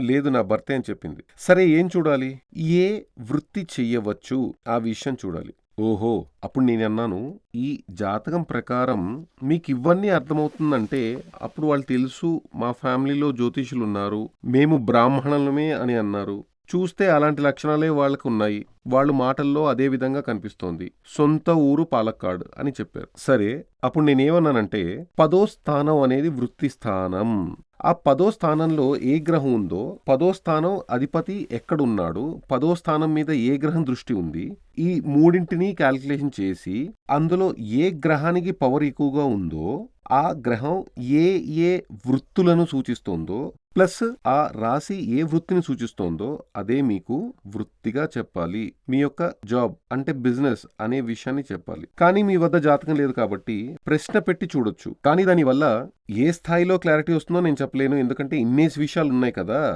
లేదు నా భర్తే అని చెప్పింది. సరే ఏం చూడాలి? ఏ వృత్తి చెయ్యవచ్చు? ఆ విషయం చూడాలి. ఓహో అప్పుడు నేను అన్నాను ఈ జాతకం ప్రకారం మీకు ఇవన్నీ అర్థమవుతుందంటే అప్పుడు వాళ్ళు తెలుసు మా ఫ్యామిలీలో జ్యోతిషులు ఉన్నారు మేము బ్రాహ్మణులమే అని అన్నారు. చూస్తే అలాంటి లక్షణాలే వాళ్ళకు ఉన్నాయి. వాళ్ళు మాటల్లో అదే విధంగా కనిపిస్తోంది. సొంత ఊరు పాలక్కాడ్ అని చెప్పారు. సరే అప్పుడు నేనేమన్నానంటే పదో స్థానం అనేది వృత్తి స్థానం. ఆ పదో స్థానంలో ఏ గ్రహం ఉందో పదో స్థానం అధిపతి ఎక్కడున్నాడు పదో స్థానం మీద ఏ గ్రహం దృష్టి ఉంది ఈ మూడింటిని క్యాల్కులేషన్ చేసి అందులో ఏ గ్రహానికి పవర్ ఎక్కువగా ఉందో ఆ గ్రహం ఏ ఏ వృత్తులను సూచిస్తోందో ప్లస్ ఆ రాశి ఏ వృత్తిని సూచిస్తోందో అదే మీకు వృత్తిగా చెప్పాలి. మీ యొక్క జాబ్ అంటే బిజినెస్ అనే విషయాన్ని చెప్పాలి. కానీ మీ వద్ద జాతకం లేదు కాబట్టి ప్రశ్న పెట్టి చూడొచ్చు. కానీ దానివల్ల ఏ స్థాయిలో క్లారిటీ వస్తుందో నేను చెప్పలేను. ఎందుకంటే ఇన్నేసి విషయాలు ఉన్నాయి కదా.